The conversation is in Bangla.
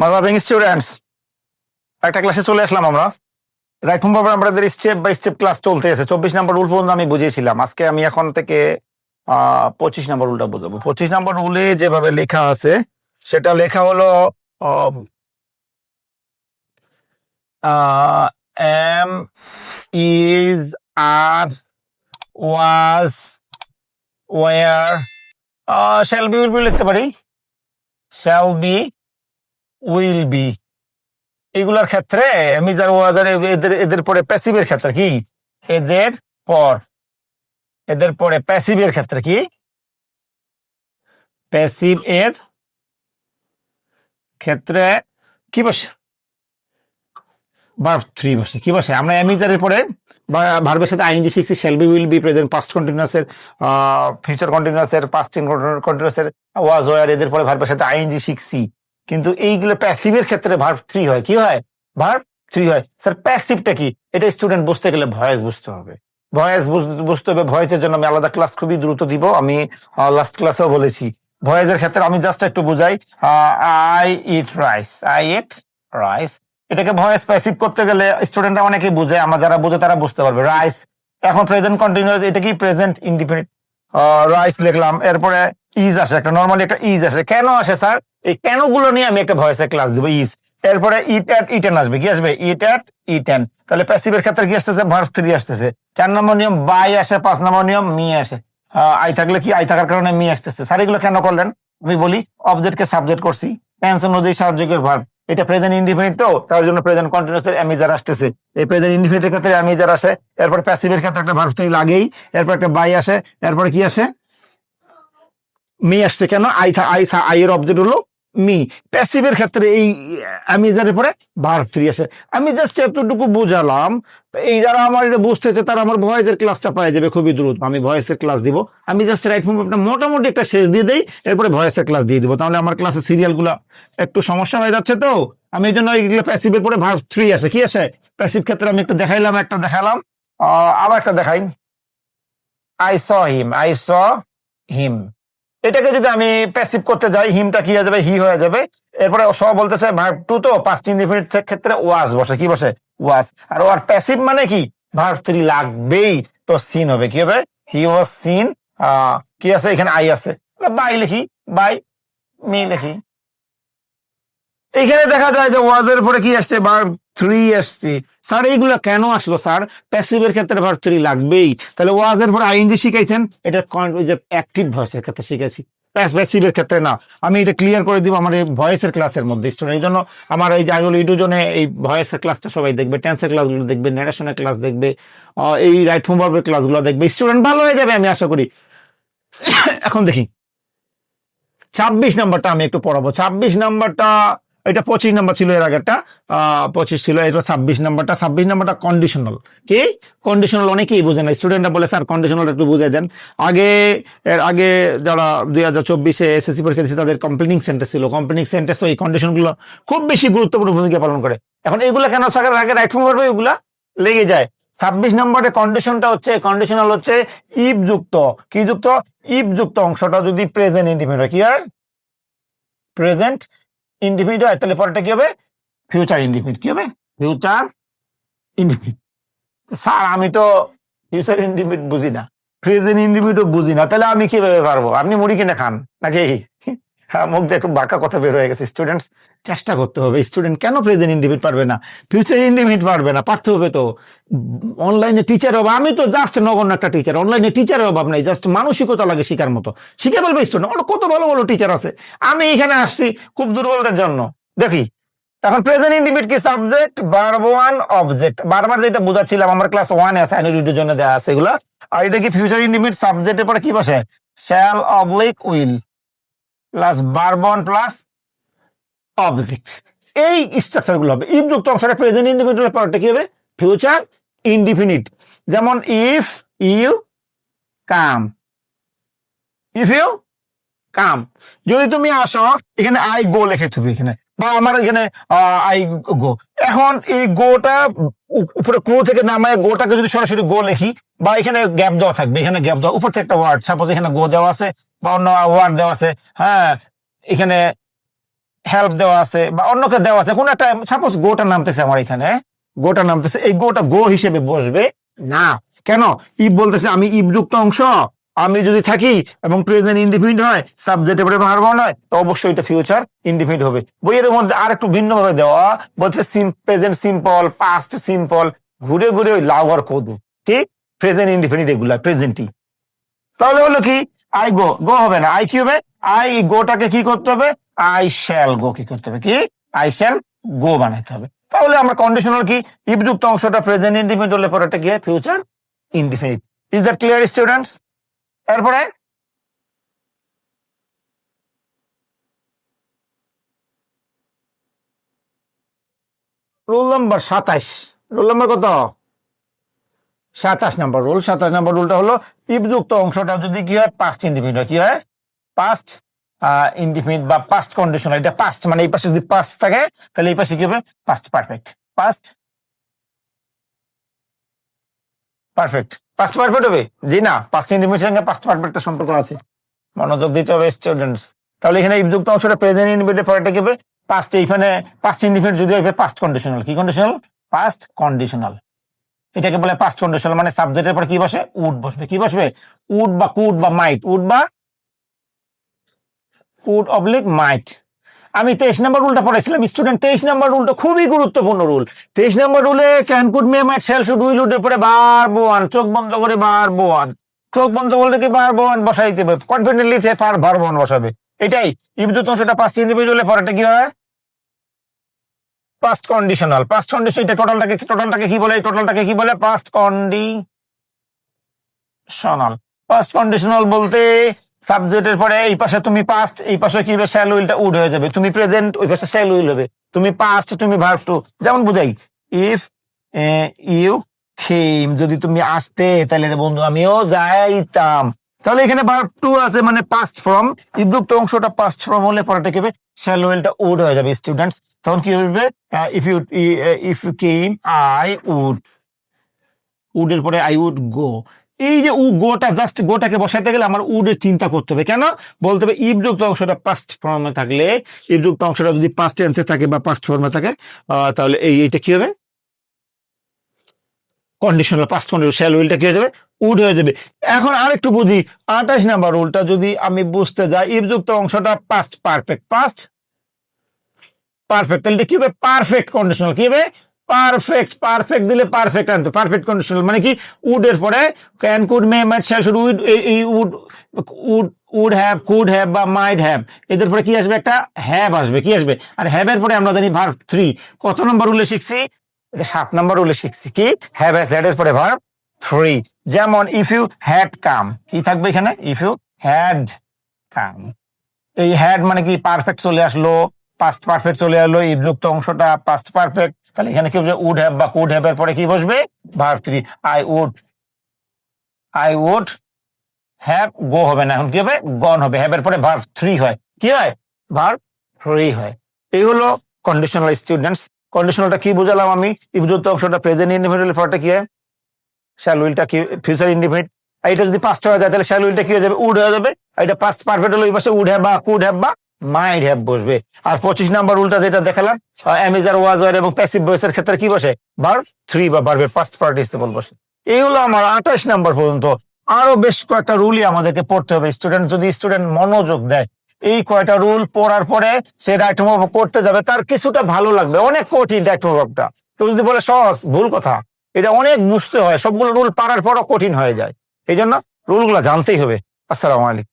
মাদাবিং স্টুডেন্টস একটা ক্লাসে চলে আসলাম আমরা। রাইট হোম পাবে আমাদের স্টেপ বাই স্টেপ ক্লাস চলতে আছে। চব্বিশ নম্বর রুল পর্যন্ত আমি বুঝিয়েছিলাম। আজকে আমি এখন থেকে পঁচিশ নম্বর রুলটা বুঝাবো। পঁচিশ নম্বর রুলে যেভাবে লেখা আছে, সেটা লেখা হলো am is are was were shall be will be লিখতে পারি? Shall be will be. এগুলার ক্ষেত্রে মিজার ওয়াজার এদের এদের পরে প্যাসিভের ক্ষেত্রে কি? এদের পর। এদের পরে প্যাসিভের ক্ষেত্রে কি? প্যাসিভ এর ক্ষেত্রে কি বসে? ভার্ব থ্রি বসে। কি বসে? আমরা এমিজারের পরে ভার্বের সাথে আইনজি শিখছি shall be will be present past continuous এর ফিউচার কন্টিনিউয়াস এর পাস্ট কন্টিনিউয়াস এর ওয়াজ ওয়ার এদের পরে ভার্বের সাথে আইনজি শিখছি। কিন্তু এইগুলো প্যাসিভের ক্ষেত্রে ভার্ব থ্রি হয়। কি হয়? ভার্ব থ্রি হয়। স্যার প্যাসিভটা কি? এটা স্টুডেন্ট বুঝতে গেলে ভয়েস বুঝতে হবে। ভয়েস বুঝতে হবে। ভয়েসের জন্য আমি আলাদা ক্লাস খুবই দ্রুত দিব। আমি লাস্ট ক্লাসেও বলেছি। ভয়েসের ক্ষেত্রে আমি জাস্ট একটু বুঝাই। I eat rice I eat rice এটাকে ভয়েস প্যাসিভ করতে গেলে স্টুডেন্টরা অনেকেই বুঝে। আমরা যারা বুঝে তারা বুঝতে পারবে। রাইস এখন প্রেজেন্ট কন্টিনিউয়াস এটা কি? প্রেজেন্ট ইন্ডিপেন্ডেন্ট রাইস লিখলাম। এরপরে ইজ আসে। একটা নর্মালি একটা ইজ আসে। কেন আসে স্যার এই কেনগুলো নিয়ে আমি একটা ভয়েসের ক্লাস দিব ইজ এরপরে ইট অ্যাট ইটেন আসবে, কি আসবে? Eat ate eaten. তাহলে প্যাসিভের ক্ষেত্রে কি আসতেছে? ভার্ব থ্রি আসতেছে। চার নম্বর নিয়ম বাই আসে, পাঁচ নম্বর নিয়ম মি আসে। আই থাকলে কি আই থাকার কারণে মি আসতেছে? স্যার এগুলো কেন করলেন? আমি বলি অবজেক্টকে সাবজেক্ট করছি। টেন্স অনুযায়ী সাহায্যের ভার্ব এটা প্রেজেন্ট ইন্ডিফিনিট তো, তার জন্য প্রেজেন্ট কন্টিনিউস এর অ্যামিজার আসতেছে। এই প্রেজেন্ট ইন্ডিফিনিটের ক্ষেত্রে অ্যামিজার আসে। এরপর প্যাসিভের ক্ষেত্রে একটা ভার্ব থ্রি লাগেই। এরপর একটা বাই আসে। এরপরে কি আসে? মি আসছে কেন? আই আই আই এর অবজেক্ট হলো মি প্যাসিভের ক্ষেত্রে এই অ্যামিজারের পরে ভার্ব থ্রি আসে আমি জাস্ট এতটুকু বুঝালাম, এই যারা আমার এটা বুঝতেছে, তারা আমার ভয়েসের ক্লাসটা পাওয়া যাবে খুবই দ্রুত। আমি ভয়েসের ক্লাস দিব। আমি জাস্ট রাইট ফর্ম মোটামুটি একটা শেষ দিয়ে দেই, এরপরে ভয়েসের ক্লাস দিয়ে দিব। তাহলে আমার ক্লাসের সিরিয়ালগুলো একটু সমস্যা হয়ে যাচ্ছে তো। আমি এই জন্য এইগুলো প্যাসিভের পরে ভার্ব থ্রি আসে কি আসে প্যাসিভ ক্ষেত্রে আমি একটু দেখাইলাম, একটা দেখালাম। আবার একটা দেখাই। I saw him I saw হিম এটাকে যদি আমি প্যাসিভ করতে যাই, হিমটা কি হয়ে যাবে? হি হয়ে যাবে। এরপরে স বলতেছে ভার্ব টু তো পাঁচটি ইনডিফিনিট ক্ষেত্রে ওয়াজ বসে। কি বসে? ওয়াজ আর ওয়ার প্যাসিভ মানে কি? ভার্ব থ্রি লাগবেই। তো সিন হবে। কি হবে? হি ওয়াজ সিন কি আছে? এখানে আই আছে। বাই লিখি। বাই মি লিখি। এইখানে দেখা যায় যে ওয়াজের পরে কি আসছে? ভার্ব থ্রি আসছে স্যার, এইগুলো কেন আসলো, স্যার? প্যাসিভের ক্ষেত্রে ভার্ব থ্রি লাগবেই। তাহলে ওয়াজ ওয়াজের পরে আইনজি শিখাইছেন এটা যে অ্যাক্টিভ ভয়েসের ক্ষেত্রে শিখাইছি। প্যাসিভের ক্ষেত্রে না। আমি এটা ক্লিয়ার করে দিব আমার এই ভয়েসের ক্লাসের মধ্যে স্টুডেন্ট এই জন্য আমার এই জায়গাগুলো ইডুজনে এই ভয়েসের ক্লাসটা সবাই দেখবে টেন্সের ক্লাসগুলো দেখবে ন্যারেশনের ক্লাস দেখবে এই রাইট ফোম ভার্বের ক্লাসগুলো দেখবে। স্টুডেন্ট ভালো হয়ে যাবে আমি আশা করি। এখন দেখি। ছাব্বিশ নাম্বারটা আমি একটু পড়াবো। ছাব্বিশ নাম্বারটা এটা পঁচিশ নাম্বার ছিল এর আগেরটা পঁচিশ ছিল, এটা ছাব্বিশ নাম্বারটা ছাব্বিশ নাম্বারটা কন্ডিশনাল কি? কন্ডিশনাল অনেকেই বোঝে না। স্টুডেন্টরা বলে, স্যার কন্ডিশনাল একটু বুঝে দেন। আগে, এর আগে যারা দুই হাজার চব্বিশে এসএসসি পরীক্ষা দিচ্ছে তাদের কমপ্লেনিং সেন্টেন্স ছিল। কমপ্লেনিং সেন্টেন্স ওই কন্ডিশনগুলো খুব বেশি গুরুত্বপূর্ণ ভূমিকা পালন করে। এখন এগুলো কেন থাকার আগে রাইট ফর্ম করবে? এগুলা লেগে যায়। ছাব্বিশ নম্বরের কন্ডিশনটা হচ্ছে কন্ডিশনাল হচ্ছে ইফ যুক্ত কি যুক্ত? ইফ যুক্ত অংশটা যদি প্রেজেন্ট ইন্ডিপেন্ডেন্ট কি হয়? প্রেজেন্ট ইন্ডিফিনিট হয় তাহলে পরেরটা কি হবে? ফিউচার ইন্ডিফিনিট কি হবে? ফিউচার ইন্ডিফিনিট স্যার, আমি তো ফিউচার ইন্ডিফিনিট বুঝি না। প্রেজেন্ট ইন্ডিফিনিটও বুঝি না। তাহলে আমি কীভাবে পারব? আপনি মুড়ি কিনে খান, নাকি? হ্যাঁ মুখ দিয়ে একটু বাঁকা কথা বের হয়ে গেছে। স্টুডেন্টস চেষ্টা করতে হবে। স্টুডেন্ট কেন প্রেজেন্ট ইন্ডিভিট পারবে না? ফিউচার ইন্ডিভিট পারবে না, পারতে হবে তো। অনলাইনে টিচার অভাব, আমি তো জাস্ট নগণ্য একটা টিচার অনলাইনে টিচারের অভাব নাই জাস্ট মানসিকতা লাগে শিকার মতো। শিখে বলবে স্টুডেন্ট কত ভালো ভালো টিচার আছে। আমি এখানে আসছি খুব দুর্বলদের জন্য। দেখি। এখন প্রেজেন্ট ইন্ডিভিট কি সাবজেক্ট ভার্ব ওয়ান অবজেক্ট বারবার যেটা বুঝাচ্ছিলাম, আমার ক্লাস ওয়ানে আছে আইনের জন্য দেওয়া আছে এগুলো। আর এটা কি ফিউচার ইন্ডিভিট সাবজেক্টের পরে কি বসে? Shall oblique will plus verb one plus object এই স্ট্রাকচারগুলো হবে। ইফ যুক্ত অংশটা প্রেজেন্ট ইন্ডিপেন্ডেন্ট পরটা কি হবে? ফিউচার ইনডিফিনিট যেমন if you come if you come যদি তুমি আসো, এখানে আই গো লিখে তুমি এখানে, বা আমার এখানে আই গো এখন এই গোটা উপরে ক্লো থেকে নামায় গোটাকে যদি সরাসরি গো লিখি, বা এখানে গ্যাপ দেওয়া থাকবে, এখানে গ্যাপ দেওয়া, উপর থেকে একটা ওয়ার্ড সাপোজ এখানে গো দেওয়া আছে বা অন্য ওয়ার্ড দেওয়া আছে হ্যাঁ এখানে হেল্প দেওয়া আছে বা অন্যকে দেওয়া আছে কোন একটা সাপোজ গোটা নামতেছে আমার এখানে গোটা নামতেছে এই গোটা গো হিসেবে বসবে। না। কেন? ইব বলতেছে আমি ইবযুক্ত অংশ আমি যদি থাকি এবং প্রেজেন্ট ইন্ডিপেন্ডেন্ট হয় সাবজেক্টের পরে ভার্বন হয় তো অবশ্যই এটা ফিউচার ইন্ডিপেন্ডেন্ট হবে। বইয়ের মধ্যে আর একটু ভিন্ন ভাবে দেওয়া বলছে প্রেজেন্ট সিম্পল পাস্ট সিম্পল ঘুরে ঘুরে ওই লাভ আর কদু। কি? প্রেজেন্ট ইন্ডিপেন্ডেন্ট এগুলা প্রেজেন্টই তাহলে হলো কি? আই গো গো হবে না. আই কি হবে আই গোটাকে কি করতে হবে? আই শ্যাল গো কি করতে হবে? কি? আই শ্যাল গো বানাইতে হবে। তাহলে আমরা কন্ডিশনাল কি? ইপযুক্ত অংশটা প্রেজেন্ট ইন্ডিপেন্ডেন্ট হলে পরে কি future indefinite is that clear students এরপরে? রোল নাম্বার সাতাইশ। রোল নাম্বার কত? সাতাশ নম্বর রুল সাতাশ নাম্বার রুলটা হলো ইপযুক্ত অংশটা যদি কি হয় পাস্ট ইন্ডিফিনিট কি হয়? পাস্ট ইন্ডিফিনিট বা পাস্ট কন্ডিশনাল এটা পাস্ট মানে এই পাশে যদি পাস্ট থাকে, তাহলে এই পাশে কি হবে? Past perfect past perfect past perfect হবে? জি না। পাস্ট ইন্ডিফিনিটের সঙ্গে পাস্ট পারফেক্টের সম্পর্ক আছে। মনোযোগ দিতে হবে স্টুডেন্টস তাহলে এখানে ইপযুক্ত অংশটা প্রেজেন্ট ইন্ডিফিনিটের পরেটা কি হবে? পাস্ট এইখানে পাস্ট ইন্ডিফিনিট যদি হবে পাস্ট কন্ডিশনাল কি কন্ডিশনাল পাস্ট কন্ডিশনাল এটাকে বলে পাস্ট কন্ডিশনাল মানে সাবজেক্টের পর কি বসে? উড বসবে। কি বসবে? উড বা কুড বা মাইট। উড বা উড অবলিক মাইট। আমি তেইশ নম্বর রুলটা পড়াইছিলাম। স্টুডেন্ট তেইশ নম্বর রুলটা খুবই গুরুত্বপূর্ণ রুল তেইশ নম্বর রুলে can could may might shall should will উডের পরে বার বোয়ান চোখ বন্ধ করে বার বোয়ান চোখ বন্ধ করলে কি বার বোয়ান বসাইতে হবে? কনফিডেন্টলি পার বার বোয়ান বসাবে। এটাই। ইবদুত সেটা পাঁচ ইন্ডিভিজুয়ালে পরেটা কি হয়? পাস্ট কন্ডিশনাল পাস্ট কন্ডিশন এটা টোটালটাকে টোটালটাকে কি বলে? টোটালটাকে কি বলে? পাস্ট কন্ডিশনাল পাস্ট কন্ডিশনাল বলতে সাবজেক্টের পরে এই পাশে তুমি পাস্ট এই পাশে কি হবে? শ্যাল উইলটা উড হয়ে যাবে। তুমি প্রেজেন্ট ওই পাশে শ্যাল উইল হবে। তুমি পাস্ট তুমি ভার্ব টু যেমন বুঝাই ইফ ইউ খেম যদি তুমি আসতে, তাহলে বন্ধু, আমিও যাইতাম। তাহলে এখানে ভার্ব টু আছে মানে পাস্ট ফর্ম ইবরুক্ত অংশটা পাস্ট ফর্ম হলে পরেটা কি হবে? শ্যাল উইলটা উড হয়ে যাবে স্টুডেন্টস তখন কি হবে? If you if you came I would উডের পরে আই উড গো এই যে উ গোটা জাস্ট গোটাকে বসাইতে গেলে আমার উডের চিন্তা করতে হবে। কেন? বলতে হবে ইবযুক্ত অংশটা পাস্ট ফর্মে থাকলে ইবযুক্ত অংশটা যদি পাস্ট টেন্সে থাকে বা পাস্ট ফর্মে থাকে তাহলে এই, এইটা কি হবে? কন্ডিশনাল পাস্ট কন্ডিশন শ্যাল উইলটা কি হয়ে যাবে? উড হয়ে যাবে। এখন আরেকটু বুঝি, আঠাশ নাম্বার রুলটা যদি আমি বুঝতে যাই ইবযুক্ত অংশটা পাস্ট পারফেক্ট পাস্ট পারফেক্ট তাহলে কি হবে? পারফেক্ট কন্ডিশনাল কি হবে? পারফেক্ট পারফেক্ট দিলে পারফেক্ট আনতে পারফেক্ট কন্ডিশনাল মানে কি? উডের পরে can could may might shall should would এই would would would have could have বা মাইট হ্যাভ এদের পরে কি আসবে? একটা হ্যাভ আসবে। কি আসবে? আর হ্যাভের পরে আমরা জানি ভার্ব থ্রি কত নম্বর রুলে শিখছি? এটা সাত নম্বর রুলে শিখছি কি? হ্যাভ হ্যাড এর পরে ভার্ব থ্রি যেমন ইফ ইউ হ্যাড কাম কি থাকবে এখানে? ইফ ইউ হ্যাড কাম এই হ্যাড মানে কি? পারফেক্ট চলে আসলো পাস্ট পারফেক্ট চলে আসলো এই যুক্ত অংশটা পাস্ট পারফেক্ট তাহলে এখানে কি হবে উড হ্যাভ বা কুড হ্যাভ এর পরে কি বসবে? Verb three I would I would have go হবে না। এখন কি হবে? গন হবে। হ্যাভ এর পরে ভার্ব থ্রি হয়। কি হয়? ভার্ব থ্রি হয়। এই হলো কন্ডিশনাল স্টুডেন্টস কন্ডিশনালটা কি বুঝালাম আমি? ইবযুক্ত অংশটা প্রেজেন্ট ইন্ডিপেন্ডেন্ট পরটা কি হয়? শ্যাল উইলটা কি ফিউচার ইন্ডিপেন্ডেন্ট এটা যদি পাস্ট হয়ে যায়, তাহলে শ্যাল উইলটা কি হয়ে যাবে? উড হয়ে যাবে। এটা পাস্ট পারফেক্ট হলো ওই পাশে উড হ্যাভ বা কুড হ্যাভ বা মাইড হ্যাভ বসবে। আর পঁচিশ নাম্বার উল্টা যেটা দেখালাম am is are was were এবং প্যাসিভ ভয়েসের ক্ষেত্রে কি বসে? ভার্ব থ্রি বা ভার্বের পাস্ট পার্টিসিপল বসে। এই হলো আমার আঠাশ নাম্বার পর্যন্ত। আরও বেশ কয়েকটা রুলই আমাদেরকে পড়তে হবে। স্টুডেন্ট যদি স্টুডেন্ট মনোযোগ দেয় এই কয়টা রুল পড়ার পরে সে রাইট মুভ করতে যাবে, তার কিছুটা ভালো লাগবে, অনেক কঠিন রাইট মুভটা কেউ যদি বলে, সহজ, ভুল কথা, এটা অনেক বুঝতে হয়, সবগুলো রুল পারার পরও কঠিন হয়ে যায়। এই জন্য রুলগুলো জানতেই হবে। আসসালামু আলাইকুম।